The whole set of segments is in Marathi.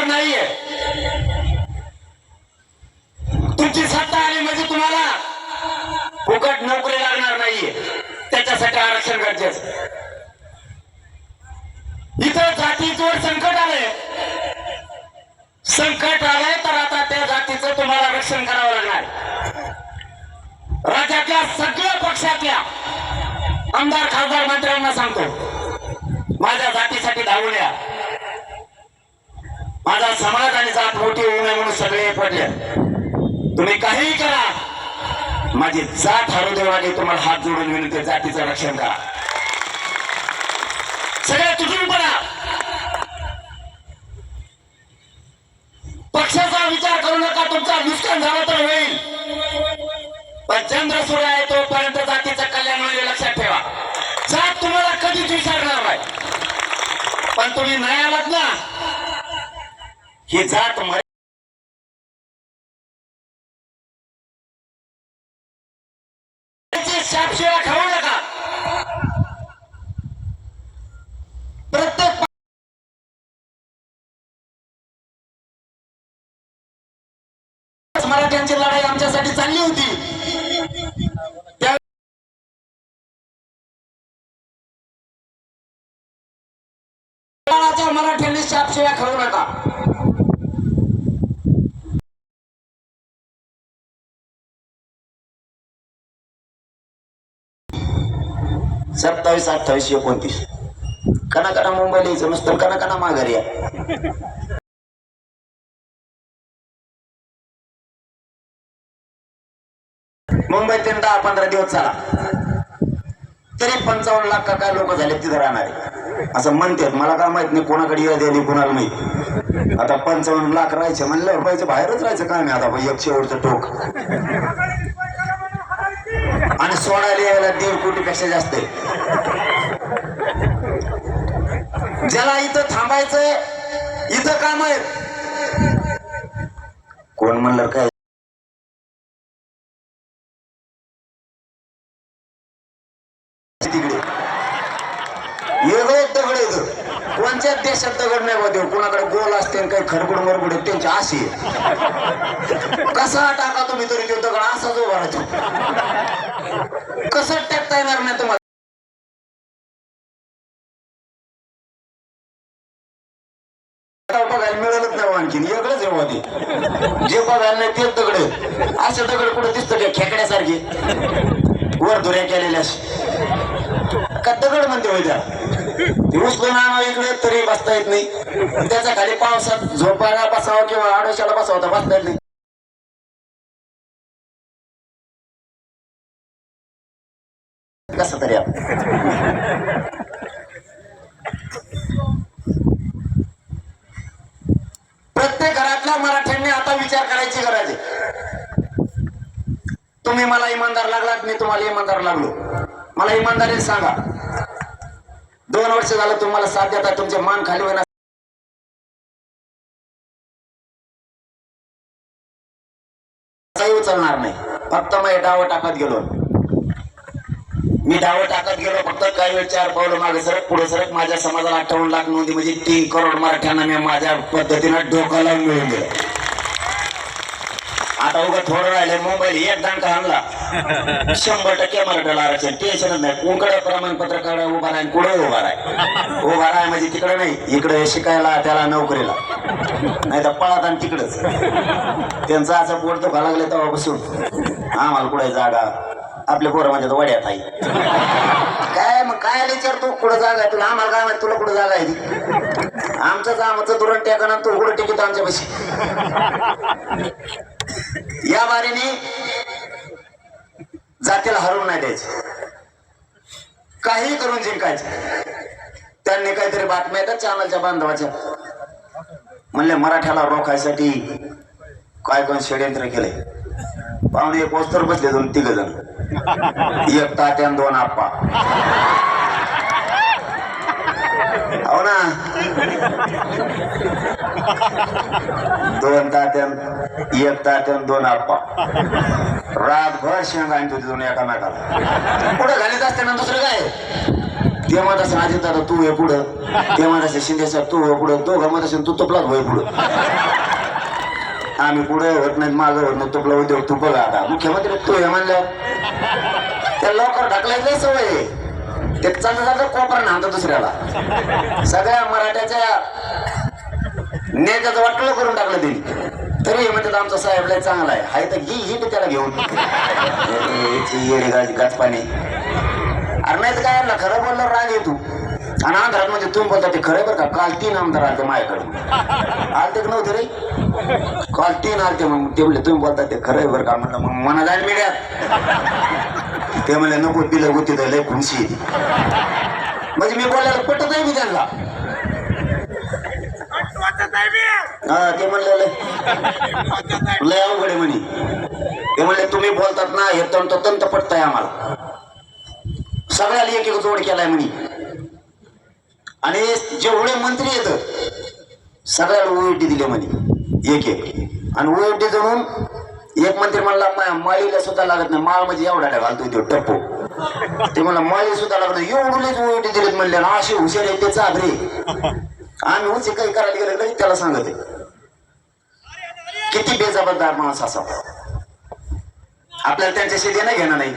येणार नाहीये. तुमची सत्ता आली म्हणजे तुम्हाला फुकट नोकरी लागणार नाहीये. त्याच्यासाठी आरक्षण गरजेचं इथं जातीचवर संकट आलंय. संकट आलंय तर आता त्या जातीचं तुम्हाला रक्षण करावं लागणार. राज्यातल्या सगळ्या पक्षातल्या आमदार खासदार मंत्र्यांना सांगतो माझ्या जातीसाठी धावून या. माझा समाज आणि जात मोठी होऊ नये म्हणून सगळे पडले. तुम्ही काहीही करा. माझी जात हरू देवाने तुम्हाला हात जोडून विनंती जातीचं रक्षण करा. सगळे तुटून पडा. पक्षाचा विचार करू नका तुमचा नुकसान झालं तर होईल. पण चंद्र सूर्य आहे तोपर्यंत जातीचं कल्याण होईल लक्षात ठेवा. जात तुम्हाला कधीच विचारणार नाही. पण तुम्ही नाही आलात ना ही जात मर शापशिळा खाऊ नका. प्रत्येक मराठ्यांची लढाई आमच्यासाठी चालली होती. त्या- मराठ्यांनी शापशिळा खाऊ नका. सत्तावीस अठ्ठावीस एकोणतीस. कना कना मुंबईला यायचं नुसतं कना कना माघारी या. मुंबईत त्यांनी दहा पंधरा दिवस चाला. तरी पंचावन्न लाख का काय लोक झाले तिथे राहणारे असं म्हणतात मला काय माहीत नाही कोणाकडे येऊ दिली कोणाला माहीत. आता पंचावन्न लाख राहायचे म्हणल्यावर पाहिजे बाहेरच राहायचं काय नाही आता बाई एक शेवटचं टोक. आणि सोडायला यायला दीड कोटी पेक्षा जास्त आहे. ज्याला इथं थांबायचंय इथं काम आहे. कोण म्हणलं काय? तिकडे. वेगळे दगड येत कोणत्याच देशात दगड नाही बघ कोणाकडे गोल असते काही खरबड मरबड त्यांची अशी कसा टाका तुम्ही तरी तो दगड? असाच उभा राहतो. कसं टाकता येणार नाही मध्ये. जे बघायला नाही तेच दगड. असे दगड कुठे दिसतं का खेकड्यासारखे? वर धुऱ्या केलेल्या का दगड म्हणते होय त्याला उचलून आणावं इकडे तरी बसता येत नाही. त्याच्याखाली पावसात झोपायला बसावं किंवा आडोशाला बसावं तर बसता येत नाही. कसं तरी आपण प्रत्येक घरातल्या मराठ्यांनी आता विचार करायची गरज आहे. तुम्ही मला इमानदार लागलात मी तुम्हाला इमानदार लागलो. मला इमानदारीने सांगा. दोन वर्ष झालं तुम्हाला साथ देता तुमचे मान खाली होणार उचलणार नाही. फक्त मी डाव टाकत गेलो. मी डाव टाकत गेलो फक्त काही वेळ चार पावलं मागे सरक पुढे सरक. माझ्या समाजाला अठ्ठावन्न लाख नोंदी म्हणजे तीन करोड मराठ्यांना मी माझ्या पद्धतीनं डोकं लावून मिळून दिलं आता उगा थोडं राहिले मुंबईला एक दांडका आणला. शंभर टक्के मराठ्याला आरक्षण टेन्शनच नाही. कुंकडे प्रमाणपत्र काढा उभा राहील कुठे उभा राह. उभा राह म्हणजे तिकडे नाही इकडे शिकायला त्याला नोकरीला. नाही तर पळात आणि तिकडच. त्यांचं असं पोट दुखा लागले तेव्हापासून. आम्हाला कुठे जागा? आपल्या पोरं म्हणजे वड्यात आहे काय मग काय विचारतो कुठं जागा आहे तुला? आम्हाला काय माहिती तुला कुठं जागा आहे ती? आमचंच आमचं दुरण टेकन तू कुठं टिकित आमच्या पैसे या बारीने जातीला हरवून नाही द्यायचे. काही करून जिंकायचे. त्यांनी काहीतरी बातम्या येतात चॅनलच्या बांधवाच्या. म्हणले मराठ्याला रोखायसाठी काय कोण षडयंत्र केले पाहुणे एक पोस्टर बसले दोन तिघ जण. एक तात्यान दोन आप्पा. हो ना दोन तात्यान एक तात्यान दोन आप्पा. रातभर शेंग आणतो तिथून एकामेकाला पुढे घालीत असताना दुसरं काय? ते म्हणत असेल अजित दादा तू हे पुढं. ते म्हणत असेल शिंदे साहेब तू हे पुढं. तो घमत असेल तू तपलाच होय पुढं. आम्ही पुढे होत नाही मागं होत नाही तुपला उद्योग तू बघा आता. मुख्यमंत्री तू हे म्हणलं. त्या लवकर ढकलायचं सवय आहे. ते चालतं कोपरा नांदतो दुसऱ्याला. सगळ्या मराठ्याच्या नेत्याचं वाटलं करून टाकलं ते तरी हे म्हणतात आमचा साहेब लय चांगला आहे. हाय तर ही हिट त्याला घेऊन. येडी गाच पाणी अरे नाही तर काय ना खरं बोललं राग येतो. आणि आंध्रात म्हणजे तुम्ही बोलता ते खरं बरं का? काल तीन आमदार आलते माझ्याकडे आलते का नव्हते रे? काल तीन आलते मग ते म्हणले तुम्ही बोलता ते खरं आहे बरं का? म्हणलं मग मना जाईल मीडियात. ते म्हणले नको पिलं होती तर लय खुशी आहे म्हणजे मी बोलायला पटत नाही मी त्यांना. हा ते म्हणले लय अवघड म्हणे. ते म्हणले तुम्ही बोलतात ना हे तंत तंत पटतंय आम्हाला. सगळ्याला एक एक जोड केलाय म्हणे. आणि जेवढे मंत्री येत सगळ्याला ओएटी दिले म्हणे. एक एक आणि ओएटी जणून एक मंत्री म्हणला माळीला सुद्धा लागत नाही. माळ म्हणजे एवढा घालतो तो टप्पो. ते म्हणला माळी सुद्धा लागत नाही. एवढीच ओएटी दिलेत म्हणले ना अशी हुशार आहे ते चाबरे आम्ही उचे काही करायला गेलं लगेच त्याला सांगत. किती बेजबाबदार माणूस असावा आपल्याला त्यांच्याशी देणं घेणं नाही.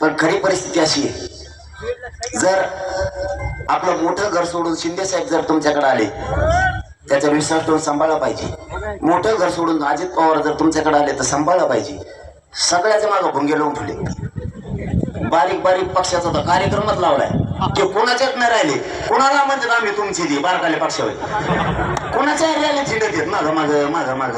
पण खरी परिस्थिती अशी आहे. जर आपलं मोठं घर सोडून शिंदे साहेब जर तुमच्याकडे आले त्याचा विश्वास ठेवून सांभाळला पाहिजे. मोठं घर सोडून अजित पवार जर तुमच्याकडे आले तर सांभाळा पाहिजे. सगळ्याच्या मागं भुंगे लावून ठेवले. बारीक बारीक पक्षाचा कार्यक्रमच लावलाय. ते कोणाच्याच नाही राहिले? कोणाला म्हणतात आम्ही तुमची दे बारकाले पक्षावर? कोणाच्या रॅली झिंडत येत माग माग माग माग?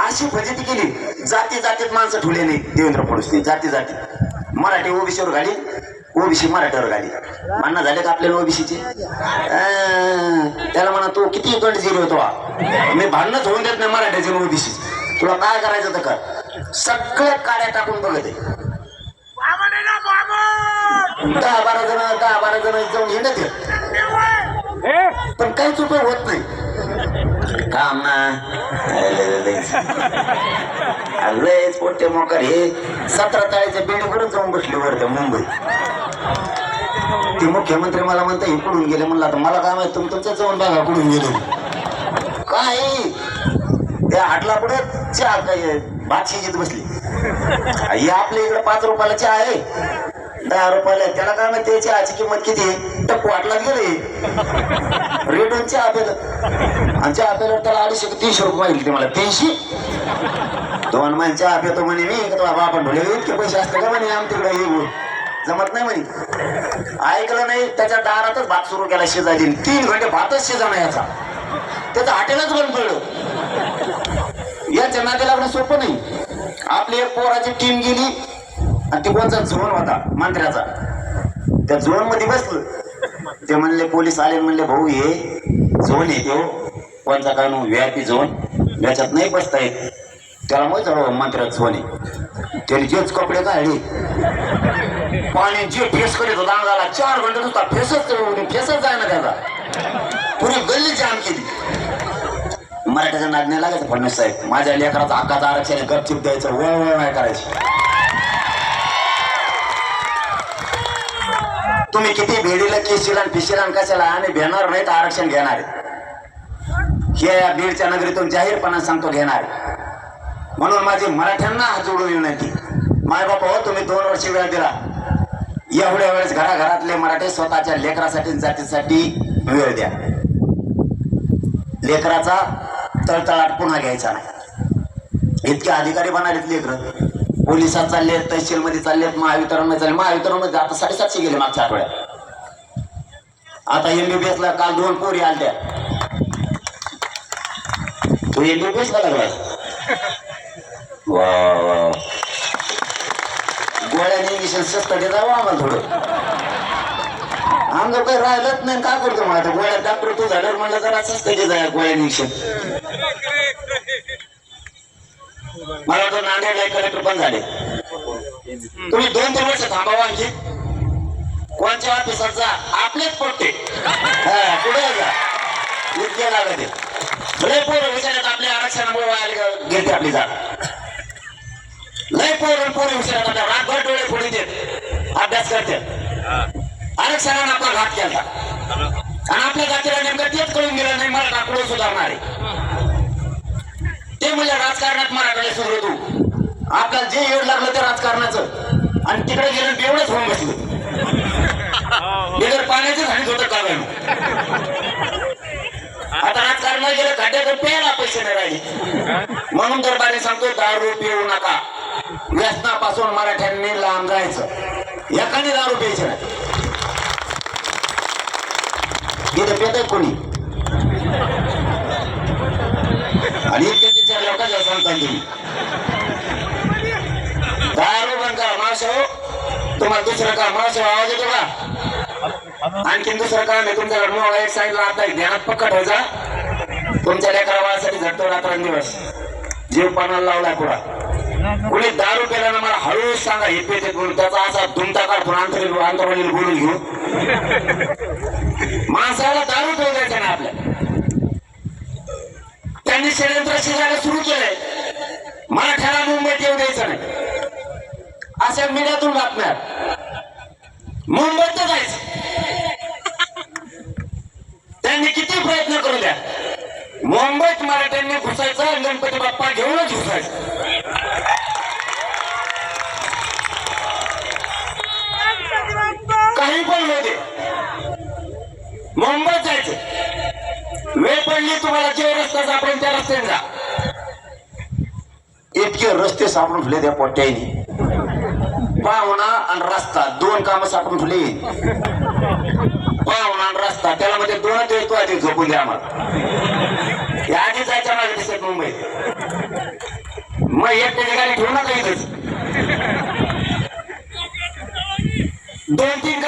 अशी फजिती केली. जाती जातीत माणसं ठेवले नाही देवेंद्र फडणवीसने जाती जाती. मराठी ओबीसीवर घाली. ओबीसी मराठ्यावर गाडी. म्हणणं झाले का आपल्याला ओबीसीचे? त्याला म्हणा तू किती इंट झिरो होतो मी भांडणच होऊन देत नाही मराठ्याचे ओबीसी तुला काय करायचं तर कर. सगळ्या काड्या टाकून बघत आहे दहा बारा जण दहा बारा जण जाऊन हिंडत पण काहीच उपयोग होत नाही. काम ना. लयच पोटे मोकर हे. सतरा ताळीच्या बिल्डिंगवरून जाऊन बसले वर मुंबई. ते मुख्यमंत्री मला म्हणता हे कुठून गेले? म्हणलं आता मला काय माहिती तुम्ही तुमच्या जाऊन बघा कुठून गेले. काय? त्या हाटला पुढे चहा काय भात शिजत बसली. ही आपल्या इकडे पाच रुपयाला चहा आहे. दहा रुपयाला त्याला काय माहिती चहाची किंमत किती आहे? टप्पू वाटला गेले. रेटून चहा पेलं आणि चहा पेलं त्याला अडीचशे तीनशे रुपये मागितले मला. तीनशे? दोन महिने चहा पेतो म्हणे मी बाबा आपण बापा ढोले इतके पैसे असते का म्हणे आम तिकडे येऊ जमत नाही म्हणे. ऐकलं नाही त्याच्या दारातच भात सुरू केला शेजारी तीन घंटे भातच शेजाणं याचा. त्याचं हॉटेलच बंद पडलं. याच्या नाते लागणं सोपं नाही. आपली एक पोराची टीम गेली आणि ते कोणचा झोन होता? मंत्र्याचा. त्या झोनमध्ये बसलं. ते म्हणले पोलीस आले. म्हणले भाऊ हे झोन येतो कोणचा काय व्ही व्यापी पी झोन याच्यात नाही बसता येत. त्याला माहीत झालं हो, मंत्र्यात झोन आहे. त्याने जेच कपडे काढले. पाणी जे फेस करीत होता अंगाला चार घंटे नुसता फेसच फेसच जाय ना त्याचा. पुरी गल्ली जाम केली. मराठीचा नाद नाही लागायचं फडणवीस साहेब. माझ्या लेकराचा हक्काचा आरक्षण गपचिप द्यायचं वळ वळ नाही करायची. तुम्ही किती भेडीला केशील आणि फिशील आणि कशाला आणि भेणार नाही तर आरक्षण घेणार हे या बीडच्या नगरीतून जाहीरपणा सांगतो घेणार म्हणून माझी मराठ्यांना हात जोडून विनंती. माय बापा हो तुम्ही दोन वर्ष वेळ दिला. एवढ्या वेळेस घराघरातले मराठे स्वतःच्या लेकरासाठी जातीसाठी वेळ द्या. लेकराचा तळतळाट पुन्हा घ्यायचा नाही. इतके अधिकारी बनालेत लेकर. पोलिसात चालले तहसील मध्ये चाललेत महावितरणमध्ये चालले महावितरणमध्ये आता साडेसातशे गेले मागच्या आठवड्यात. आता एमबीबीएस ला काल दोन पोरी आलत्या. तू एमबीबीएस ला लागला वा. वा. गोळ्याने इंजेक्शन स्वस्त जावं आम्हाला थोडं. आमचं काही राहिलंच नाही काय करतो मग आता? गोळ्या डॉक्टर तू झाल्यावर म्हणलं जरा स्वस्त दे गोळ्या इंजेक्शन मला वाटतं नांदेडला कलेक्टर पण झाले. तुम्ही दोन तीन वर्ष थांबावा आणखी. कोणच्या ऑफिसात जा आपलेच पोट्टे. कुठे जा? इतके लागत लय पोर विचारत आपल्या आरक्षणामुळे वाया गेली आपली जात लय पोर पोर विचारत आपल्या रातभर देत अभ्यास करते. आरक्षणाने आपला घात केला. आणि आपल्या जातीला नेमकं तेच कळून गेलं नाही मला टाकडून सुधारणार. आहे ते म्हणजे राजकारणात मराठाला सुरू तू. आपल्याला जे येड लागलं ते राजकारणाचं. आणि तिकडे गेलं बेवडच होऊन बसलं. बिगर पाण्याचं झालीच होतं का आता राजकारणाला गेलं खड्ड्यात प्यायला पैसे नाही राहिले. म्हणून दरबारी सांगतो दारू पिऊ नका. व्यसनापासून मराठ्यांनी लांब जायचं. एकाने दारू प्यायचे नाही. इथे पेत कोणी? आणि इतके तिच्या लोकांच्या सांगता तुम्ही. दारू बंद करा मावशे. तुम्हाला दुसरं काम मावशे आवाज येतो का? आणखीन दुसरं काम आहे तुमच्याकडे मोबाईल एक साईडला आता ध्यानात पक्का ठेवायचा तुमच्या लेकरा बाळासाठी झटतो रात्रंदिवस. जीव पाण्याला लावला पुरा कुणी दारू केल्यानं मला हळूच सांगा हे पेते गुण त्याचा असा दुमता काढतो अंतरील अंतरवलील घेऊ. माणसाला दारू पिऊ द्यायचं ना आपल्या त्यांनी षडयंत्र शिजायला सुरू केलंय. मराठ्याला मुंबईत येऊ द्यायचं नाही. अशा मीडियातून बातम्या. मुंबईत जायचं. त्यांनी किती प्रयत्न करू द्या. मुंबईत मराठ्यांनी घुसायचं आणि गणपती बाप्पा घेऊनच घुसायचं. सापडेल जा इतके रस्ते सापडून ठेवले त्या पोट्याने पाहुणा आणि रस्ता दोन कामं सापडून ठेवली. पाहुणा आणि रस्ता त्याला म्हणजे दोन दिवस तू आधी झोपून द्या आम्हाला. या आधी जायच्या माझ्या दिसत मुंबईत मग एक ठिकाणी ठेवू नका दोन तीन